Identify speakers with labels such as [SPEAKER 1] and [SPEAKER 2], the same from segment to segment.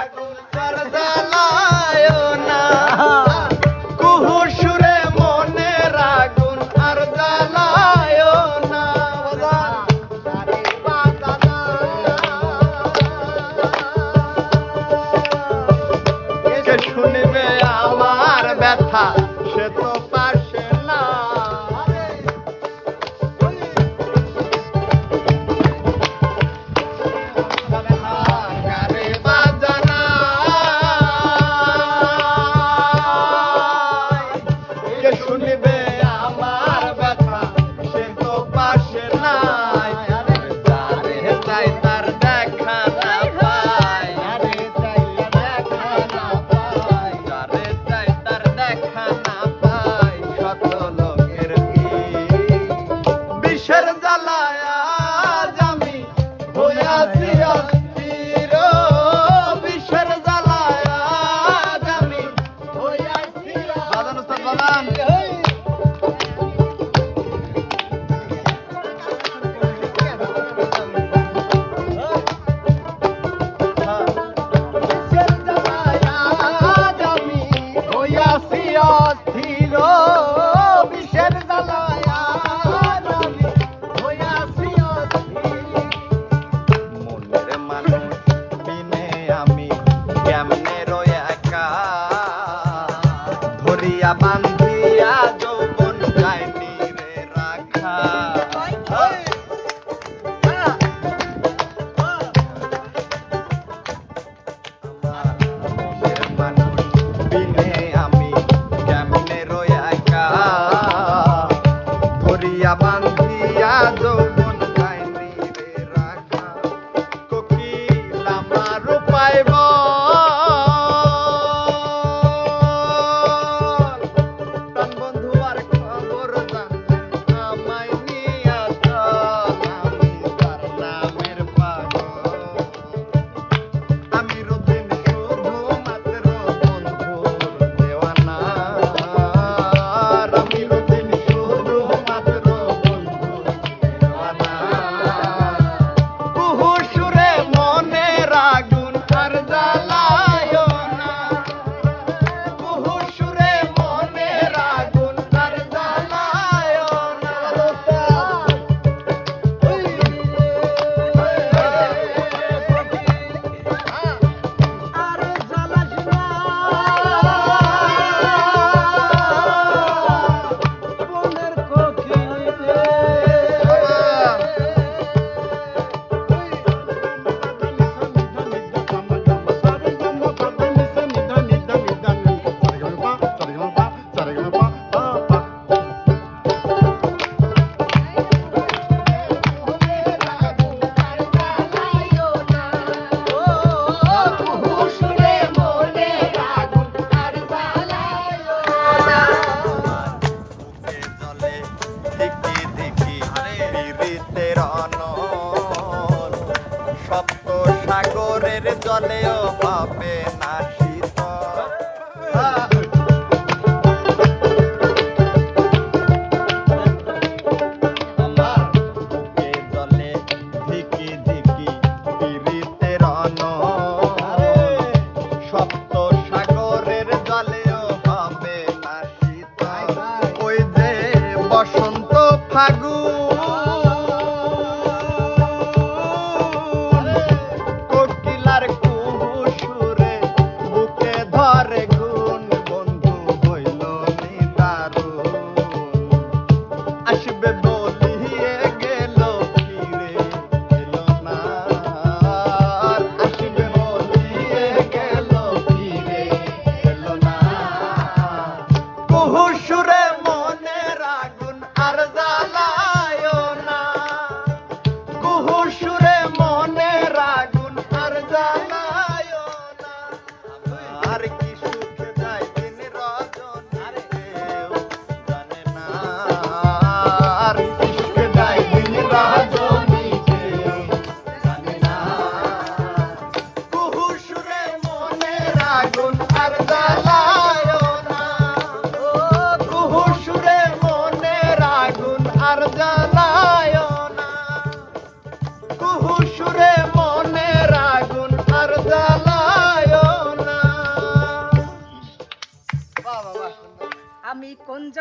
[SPEAKER 1] আগুন আর لا ধরিয়া বান্ধিয়া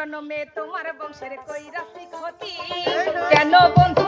[SPEAKER 2] জন্মে তোমার বংশের কই রাশি কেন বন্ধু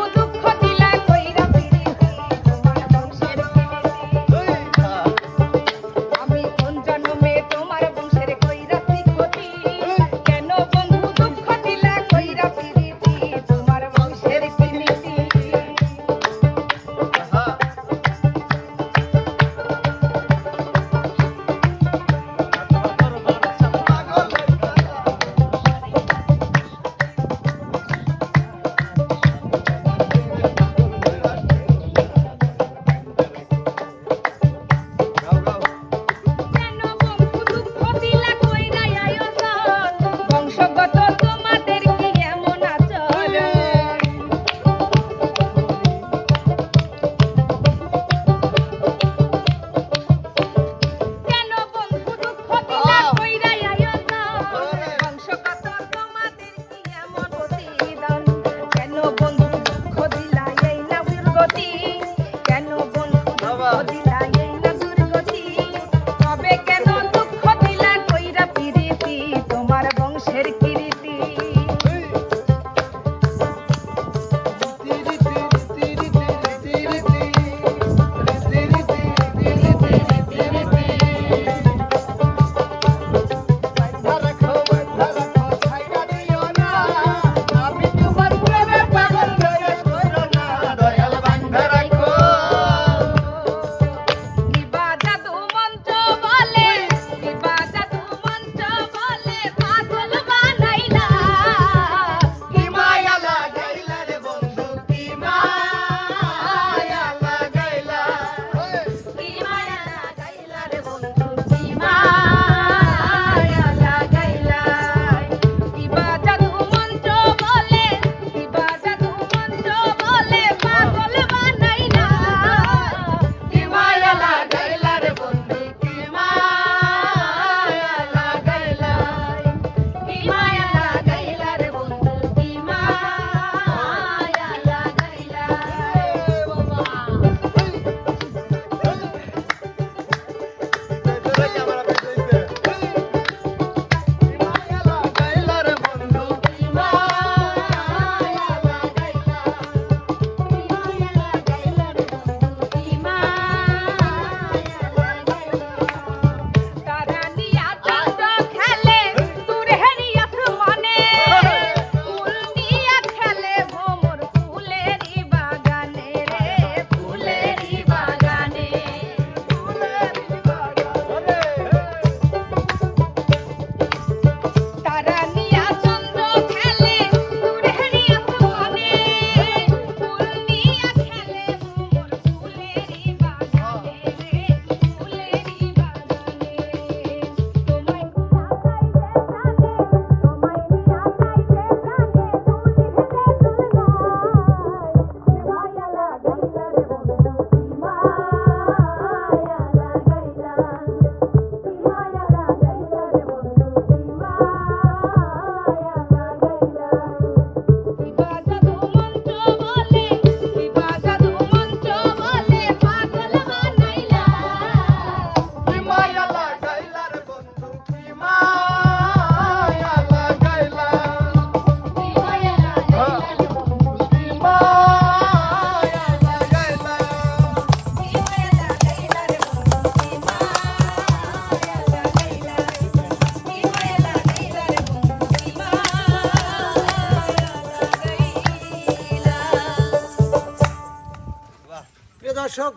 [SPEAKER 3] দর্শক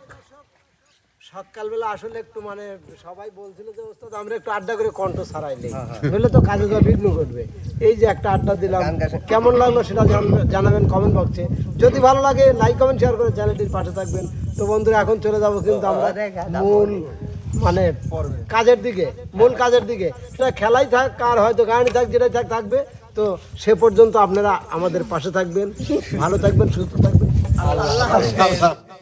[SPEAKER 3] সকালবেলা আসলে একটু মানে সবাই বলছিল যে ওস্তাদ আমরা একটু আড্ডা করে কণ্ঠ ছাড়াই নেই। বুঝলে তো কাজে যা বিঘ্ন ঘটবে। এই যে একটা আড্ডা দিলাম কেমন লাগল সেটা জানাবেন কমেন্ট বক্সে যদি ভালো লাগে লাইক কমেন্ট শেয়ার করে চ্যানেলটির পাশে থাকবেন। তো বন্ধুরা এখন চলে যাব কিন্তু আমরা মূল মানে কাজের দিকে মূল কাজের দিকে। সেটা খেলাই থাক কার হয়তো গাড়ি থাক যেটাই থাক থাকবে। তো সে পর্যন্ত আপনারা আমাদের পাশে থাকবেন। ভালো থাকবেন সুস্থ থাকবেন। আল্লাহ